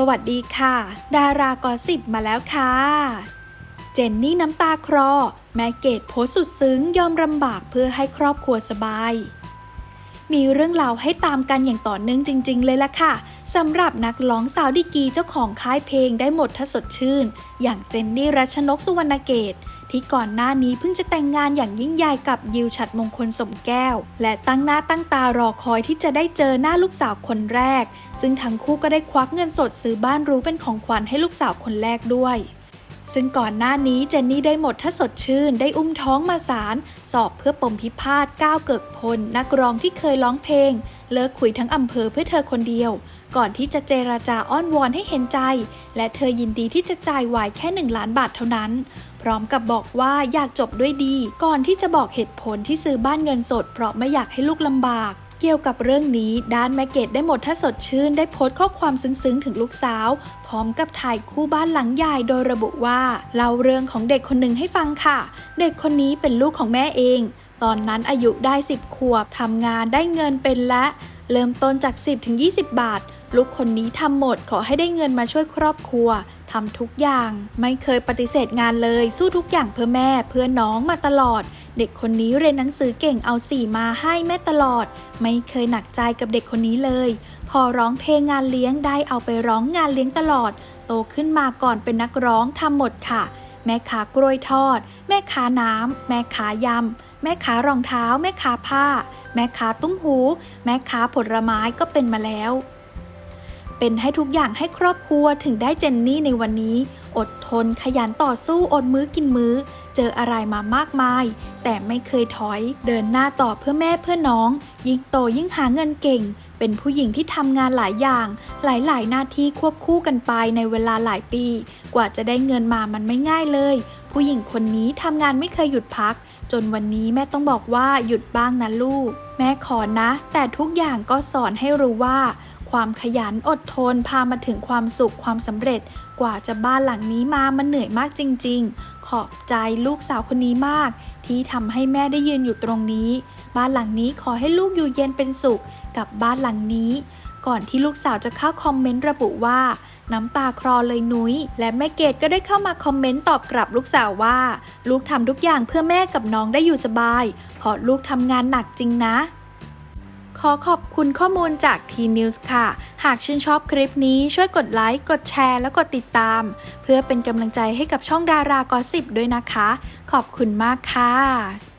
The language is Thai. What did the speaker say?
สวัสดีค่ะ ดารากอสิบมาแล้วค่ะ เจนนี่น้ำตาคลอแม่เกดโพสต์สุดซึ้งยอมลำบากเพื่อให้ครอบครัวสบาย มีเรื่องราวให้ตามกันอย่างต่อเนื่องจริง ๆ เลยล่ะค่ะสำหรับนักร้องสาวดีกีเจ้าของค่ายเพลงได้หมดทัศสดชื่น อย่างเจนนี่รัชนกสุวรรณเกต ที่ก่อนหน้านี้เพิ่งจะแต่งงานอย่างยิ่งใหญ่กับยิวฉัดมงคลสมแก้ว และตั้งหน้าตั้งตารอคอยที่จะได้เจอหน้าลูกสาวคนแรก ซึ่งทั้งคู่ก็ได้ควักเงินสดซื้อบ้านรู้เป็นของขวัญให้ลูกสาวคนแรกด้วยซึ่งก่อนหน้านี้เจนนี่ได้หมดถ้าสดชื่น ได้อุ้มท้องมาสารสอบเพื่อปมพิพาทก้าวเกิกพล นักร้องที่เคยร้องเพลง เลิกคุยทั้งอำเภอเพื่อเธอคนเดียว ก่อนที่จะเจราจาอ้อนวอนให้เห็นใจ และเธอยินดีที่จะจ่ายไหวแค่1ล้านบาทเท่านั้น ร้อมกับบอกว่าอยากจบด้วยดี ก่อนที่จะบอกเหตุผลที่ซื้อบ้านเงินสด เพราะไม่อยากให้ลูกลำบากเกี่ยวกับเรื่องนี้ด้านแม่เกดได้หมดถ้าสดชื่นได้โพสต์ข้อความซึ้งๆ ถึงลูกสาว พร้อมกับถ่ายคู่บ้านหลังใหญ่โดยระบุว่าเล่าเรื่องของเด็กคนหนึ่งให้ฟังค่ะ เด็กคนนี้เป็นลูกของแม่เอง ตอนนั้นอายุได้ 10 ขวบทำงานได้เงินเป็นละ เริ่มต้นจาก 10ถึง20 บาท ลูกคนนี้ทำหมดขอให้ได้เงินมาช่วยครอบครัว ทำทุกอย่างไม่เคยปฏิเสธงานเลยสู้ทุกอย่างเพื่อแม่เพื่อน้องมาตลอด เด็กคนนี้เรียนหนังสือเก่งเอาสี่มาให้แม่ตลอด ไม่เคยหนักใจกับเด็กคนนี้เลย พอร้องเพลงงานเลี้ยงได้เอาไปร้องงานเลี้ยงตลอด โตขึ้นมาก่อนเป็นนักร้องทำหมดค่ะ แม่ขากล้วยทอด แม่ขาน้ำแม่ขายำแม่ขารองเท้า แม่ขาผ้า แม่ขาตุ้มหู แม่ขาผลไม้ก็เป็นมาแล้ว เป็นให้ทุกอย่างให้ครอบครัวถึงได้เจนนี่ในวันนี้ อดทนขยันต่อสู้อดมื้อกินมื้อ เจออะไรมามากมาย แต่ไม่เคยถอย เดินหน้าต่อเพื่อแม่เพื่อน้อง ยิ่งโตยิ่งหาเงินเก่ง เป็นผู้หญิงที่ทำงานหลายอย่าง หลายๆ หน้าที่ควบคู่กันไปในเวลาหลายปี กว่าจะได้เงินมามันไม่ง่ายเลย ผู้หญิงคนนี้ทำงานไม่เคยหยุดพักจนวันนี้แม่ต้องบอกว่าหยุดบ้างนะลูก แม่ขอนะ แต่ทุกอย่างก็สอนให้รู้ว่า ความขยันอดทน พามาถึงความสุขความสำเร็จ กว่าจะบ้านหลังนี้มามันเหนื่อยมากจริง ๆ ขอบใจลูกสาวคนนี้มาก ที่ทำให้แม่ได้ยืนอยู่ตรงนี้ บ้านหลังนี้ขอให้ลูกอยู่เย็นเป็นสุขกับบ้านหลังนี้ ก่อนที่ลูกสาวจะเข้าคอมเมนต์ระบุว่าน้ำตาคลอเลยนุ้ย และแม่เกดก็ได้เข้ามาคอมเมนต์ตอบกลับลูกสาวว่า ลูกทำทุกอย่างเพื่อแม่กับน้องได้อยู่สบายเพราะลูกทำงานหนักจริงนะ ขอขอบคุณข้อมูลจาก T News ค่ะ หากชื่นชอบคลิปนี้ช่วยกดไลค์ กดแชร์ และกดติดตาม เพื่อเป็นกำลังใจให้กับช่องดารากอสิบด้วยนะคะ ขอบคุณมากค่ะ